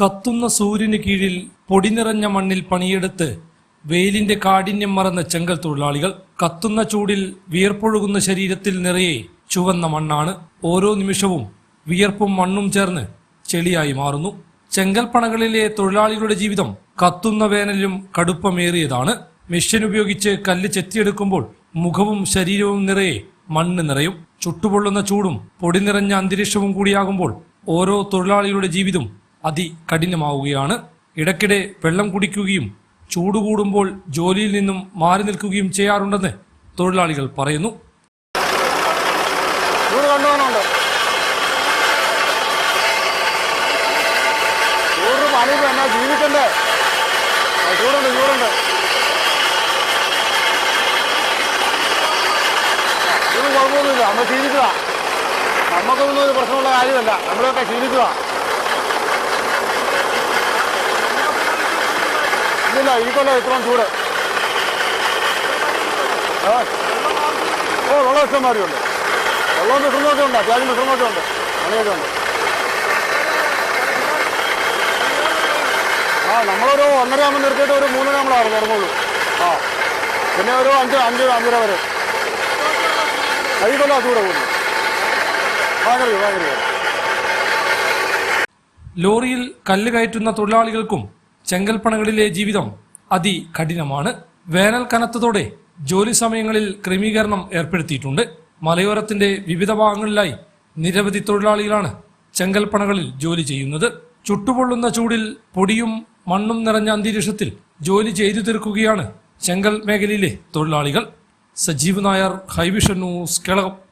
കത്തുന്ന സൂര്യന് കീഴിൽ പൊടിനിറഞ്ഞ മണ്ണിൽ പണിയെടുത്ത് വെയിലിന്റെ കാഠിന്യം മറന്ന ചെങ്കൽ തൊഴിലാളികൾ കത്തുന്ന ചൂടിൽ വിയർപ്പൊഴുകുന്ന ശരീരത്തിൽ നിറയെ ചുവന്ന മണ്ണാണ്. ഓരോ നിമിഷവും വിയർപ്പും മണ്ണും ചേർന്ന് ചെളിയായി മാറുന്നു. ചെങ്കൽപ്പണകളിലെ തൊഴിലാളികളുടെ ജീവിതം കത്തുന്ന വേനലും കടുപ്പമേറിയതാണ്. മെഷീൻ ഉപയോഗിച്ച് കല്ല് ചെത്തിയെടുക്കുമ്പോൾ മുഖവും ശരീരവും നിറയെ മണ്ണ് നിറയും. ചുട്ടുപൊള്ളുന്ന ചൂടും പൊടി നിറഞ്ഞ അന്തരീക്ഷവും കൂടിയാകുമ്പോൾ ഓരോ തൊഴിലാളിയുടെ ജീവിതം അതികഠിനമാവുകയാണ്. ഇടയ്ക്കിടെ വെള്ളം കുടിക്കുകയും ചൂട് കൂടുമ്പോൾ ജോലിയിൽ നിന്നും മാറി നിൽക്കുകയും ചെയ്യാറുണ്ടെന്ന് തൊഴിലാളികൾ പറയുന്നു. ജീവിക്കണ്ടേ? ചൂടുണ്ട് നമുക്കൊന്നും ഒരു പ്രശ്നമുള്ള കാര്യമല്ല. നമ്മളൊക്കെ ക്ഷീണിക്കുക ഇല്ലില്ല ഈ കൊല്ലം ഇത്രയും ചൂട്. ഓ വെള്ളം ഇഷ്ടംമാരിയുണ്ട് വെള്ളവും വിഷമൊക്കെ ഉണ്ട് അത്യാവശ്യം വിഷമൊക്കെ ഉണ്ട്. പണിയൊക്കെ ഉണ്ട്. ആ നമ്മളൊരു ഒന്നര നിർത്തിയിട്ട് ഒരു മൂന്നര നമ്മളാണ് തുടങ്ങുള്ളൂ ആ. പിന്നെ ഒരു അഞ്ച് അഞ്ച് അഞ്ചര വരെ. കൈകൊല്ലാ ചൂട് കൂടുന്നു ലോറിയിൽ കല്ല് കയറ്റുന്ന തൊഴിലാളികൾക്കും ചെങ്കൽപ്പണകളിലെ ജീവിതം അതികഠിനമാണ്. വേനൽ കനത്തതോടെ ജോലി സമയങ്ങളിൽ ക്രമീകരണം ഏർപ്പെടുത്തിയിട്ടുണ്ട്. മലയോരത്തിന്റെ വിവിധ ഭാഗങ്ങളിലായി നിരവധി തൊഴിലാളികളാണ് ചെങ്കൽപ്പണകളിൽ ജോലി ചെയ്യുന്നത്. ചുട്ടുപൊള്ളുന്ന ചൂടിൽ പൊടിയും മണ്ണും നിറഞ്ഞ അന്തരീക്ഷത്തിൽ ജോലി ചെയ്തു തീർക്കുകയാണ് ചെങ്കൽ മേഖലയിലെ തൊഴിലാളികൾ. Sajeev Nair high vision news Kelakam.